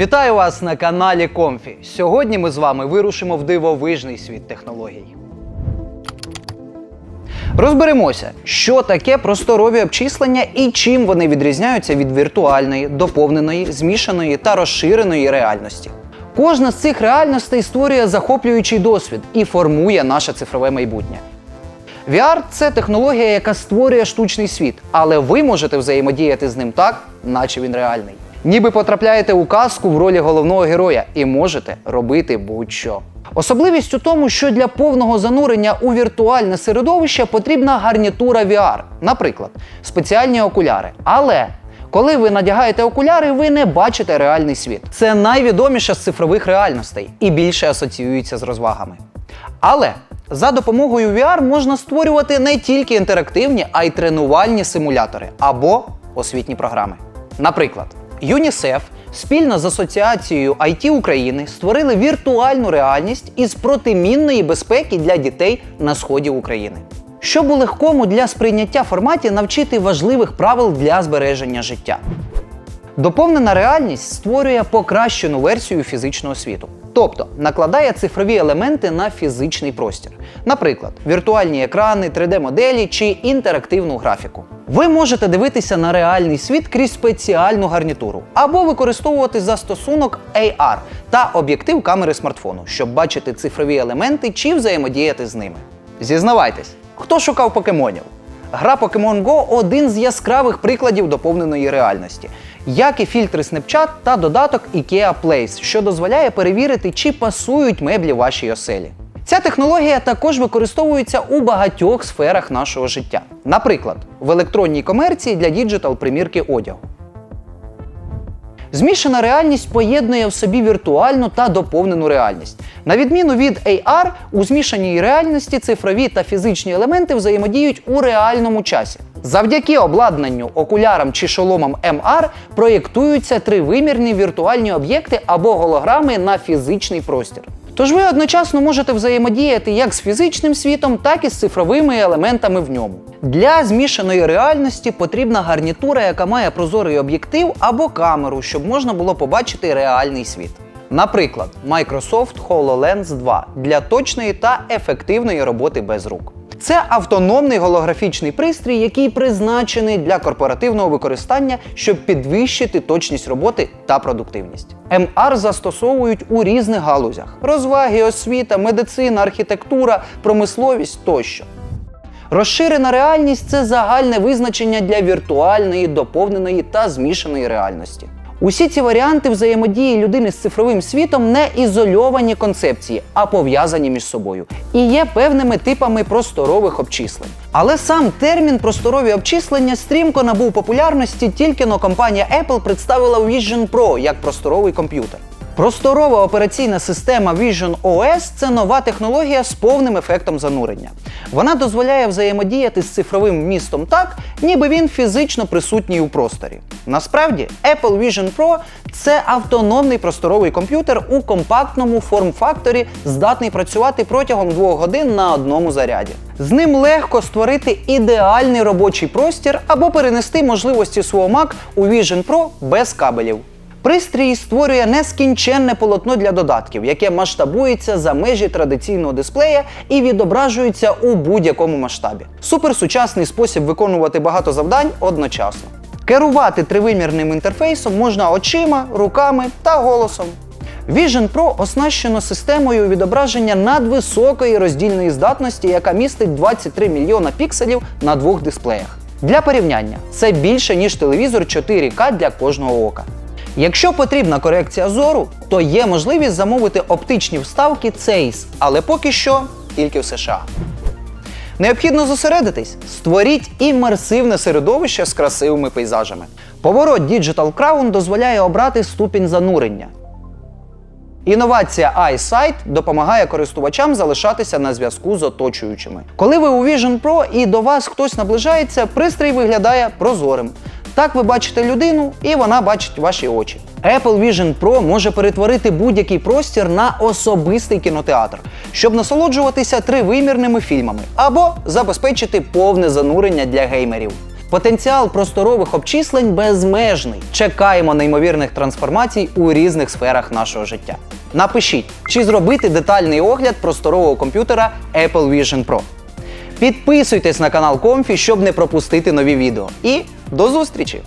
Вітаю вас на каналі Комфі. Сьогодні ми з вами вирушимо в дивовижний світ технологій. Розберемося, що таке просторові обчислення і чим вони відрізняються від віртуальної, доповненої, змішаної та розширеної реальності. Кожна з цих реальностей створює захоплюючий досвід і формує наше цифрове майбутнє. VR – це технологія, яка створює штучний світ, але ви можете взаємодіяти з ним так, наче він реальний. Ніби потрапляєте у казку в ролі головного героя і можете робити будь-що. Особливість у тому, що для повного занурення у віртуальне середовище потрібна гарнітура VR, наприклад, спеціальні окуляри. Але коли ви надягаєте окуляри, ви не бачите реальний світ. Це найвідоміша з цифрових реальностей і більше асоціюється з розвагами. Але за допомогою VR можна створювати не тільки інтерактивні, а й тренувальні симулятори або освітні програми. Наприклад, ЮНІСЕФ спільно з Асоціацією IT України створили віртуальну реальність із протимінної безпеки для дітей на сході України. Щоб у легкому для сприйняття форматі навчити важливих правил для збереження життя. Доповнена реальність створює покращену версію фізичного світу, тобто накладає цифрові елементи на фізичний простір, наприклад, віртуальні екрани, 3D-моделі чи інтерактивну графіку. Ви можете дивитися на реальний світ крізь спеціальну гарнітуру або використовувати застосунок AR та об'єктив камери смартфону, щоб бачити цифрові елементи чи взаємодіяти з ними. Зізнавайтесь, хто шукав покемонів? Гра Pokemon Go один з яскравих прикладів доповненої реальності, як і фільтри Snapchat та додаток IKEA Place, що дозволяє перевірити, чи пасують меблі вашій оселі. Ця технологія також використовується у багатьох сферах нашого життя, наприклад, в електронній комерції для діджитал примірки одягу. Змішана реальність поєднує в собі віртуальну та доповнену реальність. На відміну від AR, у змішаній реальності цифрові та фізичні елементи взаємодіють у реальному часі. Завдяки обладнанню, окулярам чи шоломам MR проєктуються тривимірні віртуальні об'єкти або голограми на фізичний простір. Тож ви одночасно можете взаємодіяти як з фізичним світом, так і з цифровими елементами в ньому. Для змішаної реальності потрібна гарнітура, яка має прозорий об'єктив або камеру, щоб можна було побачити реальний світ. Наприклад, Microsoft HoloLens 2 для точної та ефективної роботи без рук. Це автономний голографічний пристрій, який призначений для корпоративного використання, щоб підвищити точність роботи та продуктивність. МР застосовують у різних галузях: розваги, освіта, медицина, архітектура, промисловість тощо. Розширена реальність це загальне визначення для віртуальної, доповненої та змішаної реальності. Усі ці варіанти взаємодії людини з цифровим світом не ізольовані концепції, а пов'язані між собою і є певними типами просторових обчислень. Але сам термін просторові обчислення стрімко набув популярності, тільки но компанія Apple представила Vision Pro як просторовий комп'ютер. Просторова операційна система Vision OS це нова технологія з повним ефектом занурення. Вона дозволяє взаємодіяти з цифровим містом так, ніби він фізично присутній у просторі. Насправді, Apple Vision Pro це автономний просторовий комп'ютер у компактному форм-факторі, здатний працювати протягом двох годин на одному заряді. З ним легко створити ідеальний робочий простір або перенести можливості свого Mac у Vision Pro без кабелів. Пристрій створює нескінченне полотно для додатків, яке масштабується за межі традиційного дисплея і відображується у будь-якому масштабі. Суперсучасний спосіб виконувати багато завдань одночасно. Керувати тривимірним інтерфейсом можна очима, руками та голосом. Vision Pro оснащено системою відображення надвисокої роздільної здатності, яка містить 23 мільйона пікселів на двох дисплеях. Для порівняння, це більше ніж телевізор 4К для кожного ока. Якщо потрібна корекція зору, то є можливість замовити оптичні вставки Zeiss, але поки що тільки в США. Необхідно зосередитись, створіть імерсивне середовище з красивими пейзажами. Поворот Digital Crown дозволяє обрати ступінь занурення. Інновація iSight допомагає користувачам залишатися на зв'язку з оточуючими. Коли ви у Vision Pro і до вас хтось наближається, пристрій виглядає прозорим. Так ви бачите людину, і вона бачить ваші очі. Apple Vision Pro може перетворити будь-який простір на особистий кінотеатр, щоб насолоджуватися тривимірними фільмами або забезпечити повне занурення для геймерів. Потенціал просторових обчислень безмежний. Чекаємо неймовірних трансформацій у різних сферах нашого життя. Напишіть, чи зробити детальний огляд просторового комп'ютера Apple Vision Pro. Підписуйтесь на канал Комфі, щоб не пропустити нові відео. І до зустрічі!